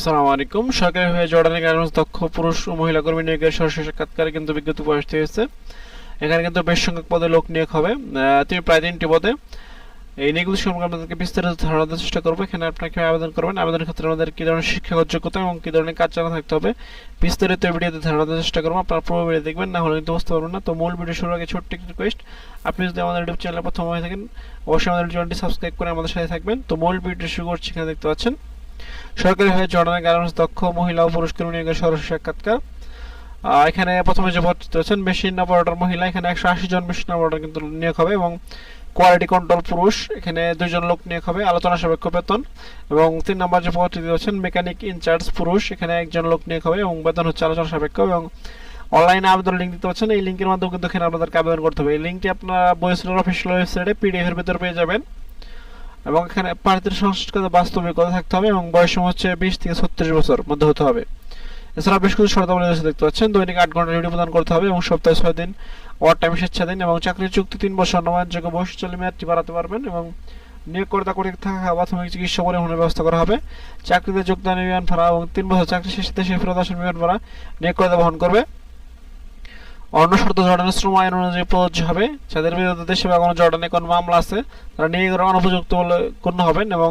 আসসালামু আলাইকুম। সরকারি হয়ে জর্ডানি গার্মেন্টস দক্ষ পুরুষ ও মহিলা কর্মী নিয়োগের সরাসরি সাক্ষাৎকারে কিন্তু বিজ্ঞপ্তি প্রকাশিত হয়েছে এখানে কিন্তু বেশ সংখ্যক পদে লোক নিয়োগ হবে। তিনি প্রায় তিনটি পদে। এই নিয়োগগুলি সম্পর্কে আপনাদেরকে বিস্তারিত ধারণা দেওয়ার চেষ্টা করব। এখানে আপনাকে আবেদন করবেন। আবেদনের ক্ষেত্রে আমাদের কী ধরনের শিক্ষাগত যোগ্যতা এবং কী ধরনের কাজ জানা থাকতে হবে বিস্তারিত ভিডিওতে ধারণা দেওয়ার চেষ্টা করব। আপনারা পুরো ভিডিও দেখবেন, না হলে কিন্তু বুঝতে পারবেন না। তো মূল ভিডিও শুরুর আগে ছোট্ট একটি রিকোয়েস্ট আপনি যদি আমাদের ইউটিউব চ্যানেলে প্রথম হয়ে থাকেন, অবশ্যই আমাদের চ্যানেলটি সাবস্ক্রাইব করে আমাদের সাথে থাকবেন। তো মূল ভিডিও শুরু করছি, এখানে দেখতে পাচ্ছেন। সরকারি হয়ে জর্ডানের গার্মেন্টস দক্ষ মহিলা ও পুরুষ কর্মী নিয়োগের সরাসরি সাক্ষাৎকার। এখানে প্রথমে যে ভর্তি হচ্ছেন মেশিন অপারেটর মহিলা, এখানে একশো আশি জন মেশিন অপারেটর কিন্তু নিয়োগ হবে এবং কোয়ালিটি কন্ট্রোল পুরুষ, এখানে দুইজন লোক নিয়োগ হবে, আলোচনা সাপেক্ষ বেতন এবং তিন নম্বর যে পদটি হচ্ছেন মেকানিক ইনচার্জ পুরুষ, এখানে একজন লোক নিয়োগ হবে এবং বেতন হচ্ছে আলোচনা সাপেক্ষ এবং অনলাইনে আবেদন লিঙ্ক দিতে পারছেন, এই লিঙ্কের মাধ্যমে কিন্তু এখানে আপনাদেরকে আবেদন করতে হবে। এই লিঙ্কটি আপনারা বয়সের অফিসিয়াল ওয়েবসাইটে পিডিএফ এর ভিতরে পেয়ে যাবেন। এবং এখানে প্রার্থীর সংস্কৃত বাস্তবিকতা থাকতে হবে এবং বয়স হচ্ছে বিশ থেকে ছত্রিশ বছর মধ্যে হতে হবে। এছাড়া বেশ কিছু শর্তাবলী রয়েছে দেখতে পাচ্ছেন। দৈনিক আট ঘণ্টা ডিউটি প্রদান করতে হবে এবং সপ্তাহে ছয় দিন ওয়ার টাইম স্বেচ্ছাধীন এবং চাকরির চুক্তি তিন বছর নবায়নযোগ্য ভবিষ্যৎ মেয়াদটি বাড়াতে পারবেন এবং নিয়োগকর্তা কর্তৃক থাকা প্রাথমিক চিকিৎসা পরিবহনের ব্যবস্থা করা হবে। চাকরিতে যোগদান বিমান ভাড়া এবং তিন বছর চাকরি শেষে দেশে ফেরত আসার বিমান ভাড়া নিয়োগকর্তা বহন করবে। অন্য শর্ত জর্ডানের শ্রম আইন অনুযায়ী প্রযোজ্য হবে। যাদের বিরুদ্ধে দেশে বা কোনো জর্ডানে কোনো মামলা আছে, তারা নিয়োগের অনুপযুক্ত বলে গণ্য হবেন এবং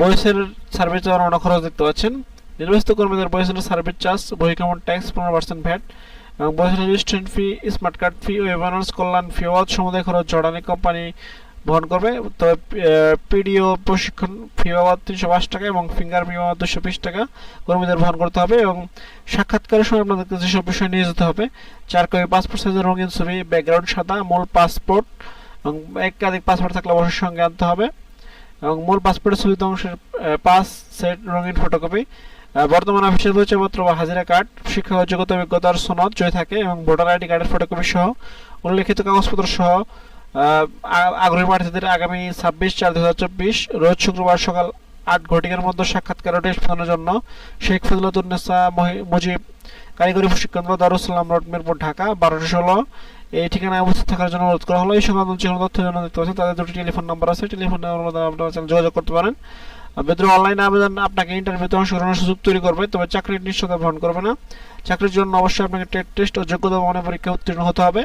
বয়সের সার্ভিস অন্য খরচ দেখতে পাচ্ছেন। নির্বাচিত কর্মীদের বয়সের সার্ভিস চার্জ বহিকমন ট্যাক্স, পনেরো পার্সেন্ট ভ্যাট এবং বয়সের registration fee, smart card fee ও এভারেন্স কল্যাণ ফি ওয়াজ সমুদায় খরচ জর্ডানি কোম্পানি বহন করবে। তবে পিডিও প্রশিক্ষণ ফি বাবদ তিনশো পাঁচ টাকা এবং ফিঙ্গার ফি বাবদ দুশো বিশ টাকা কর্মীদের বহন করতে হবে এবং সাক্ষাৎকারের সময় আপনাদেরকে যেসব বিষয় নিয়ে যেতে হবে। চার কপি পাসপোর্ট সাইজের রঙিন ছবি, ব্যাকগ্রাউন্ড সাদা, মূল পাসপোর্ট এবং একাধিক পাসপোর্ট থাকলে অবশ্যই সঙ্গে আনতে হবে এবং মূল পাসপোর্টের ছবিতে অংশের পাঁচ সেট রঙিন ফটোকপি। বর্তমান অফিসের পরিচয়পত্র বা হাজিরা কার্ড শিক্ষাগত যোগ্যতা অভিজ্ঞতার সনদ জয় থাকে এবং ভোটার আইডি কার্ডের ফটোকপি সহ উল্লেখিত কাগজপত্র সহ আগ্রহী প্রার্থীদের আগামী ছাব্বিশ চার দু হাজার চব্বিশ, রোজ শুক্রবার সকাল আট ঘটিকার মধ্যে সাক্ষাৎকার নোটিশ জন্য শেখ ফজলতুন্নেসা মহি- মুজিব কারিগরি প্রশিক্ষণ দারুসালাম রোড, মিরপুর, ঢাকা বারোশো ষোলো। এই ঠিকানায় অবস্থিত থাকার জন্য অনুরোধ করা হলো। এই সংক্রান্ত যে কোনো তথ্যের জন্য দেখতে পাচ্ছেন তাদের দুটি টেলিফোন নাম্বার আছে। টেলিফোন নাম্বার আপনারা যোগাযোগ করতে পারেন। বেতন অনলাইন আবেদন আপনাকে ইন্টারভিউতে অংশগ্রহণের সুযোগ তৈরি করবে, তবে চাকরির নিশ্চয়তা বহন করবে না। চাকরির জন্য অবশ্যই আপনাকে টেট টেস্ট ও যোগ্যতা প্রমাণের পরীক্ষা উত্তীর্ণ হতে হবে।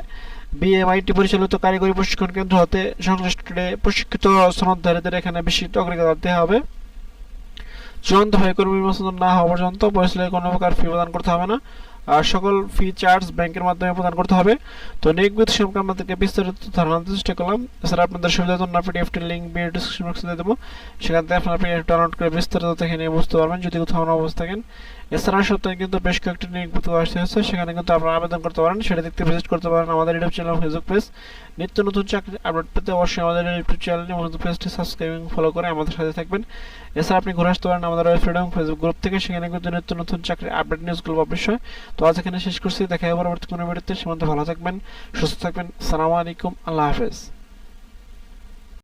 বিএমআইটি পরিচালিত কারিগরি প্রশিক্ষণ কেন্দ্র হতে সংশ্লিষ্ট প্রশিক্ষিত সনদধারীদের এখানে বেশি অগ্রাধিকার দিতে হবে। চূড়ান্ত ভাবে কর্মী না হওয়া পর্যন্ত পরিচালকের কোনো প্রকার ফি প্রদান করতে হবে না। সকল ফি চার্জ ব্যাংকের মাধ্যমে প্রদান করতে হবে। তো নিয়োগ বিধি সম্পর্কে আপনাদেরকে বিস্তারিত ধারণা দিতে চেষ্টা করলাম। এছাড়া আপনাদের সুবিধার জন্য পিডিএফটির লিঙ্ক ভিডিও ডিসক্রিপশন বক্সে দিয়ে দেবো। সেখান থেকে আপনারা পিডিএফ ডাউনলোড করে বিস্তারিত দেখে নিয়ে বুঝতে পারবেন যদি কোথাও না অবস্থা থাকেন। এছাড়া সপ্তাহে কিন্তু বেশ কয়েকটি নিয়োগ বিজ্ঞপ্তি আসতে হচ্ছে সেখানে কিন্তু আপনারা আবেদন করতে পারেন। সেটা দেখতে ভিজিট করতে পারেন আমাদের ইউটিউব চ্যানেল ফেসবুক পেজ নিত্য নতুন চাকরি আপডেট পেতে অবশ্যই আমাদের ইউটিউব চ্যানেল এবং পেজটি সাবস্ক্রাইব ফলো করে আমাদের সাথে থাকবেন। এছাড়া আপনি ঘুরে আসতে পারেন আমাদের ওয়েবসাইট এবং ফেসবুক গ্রুপ থেকে। সেখানে কিন্তু নিত্য নতুন চাকরি আপডেট নিউজগুলো পাবলিশ হয়। তো আজ এখানে শেষ করছি। দেখা হবে পরবর্তী কোনো ভিডিওতে। সীমান্ত ভালো থাকবেন, সুস্থ থাকবেন। সালামু আলাইকুম। আল্লাহ হাফেজ।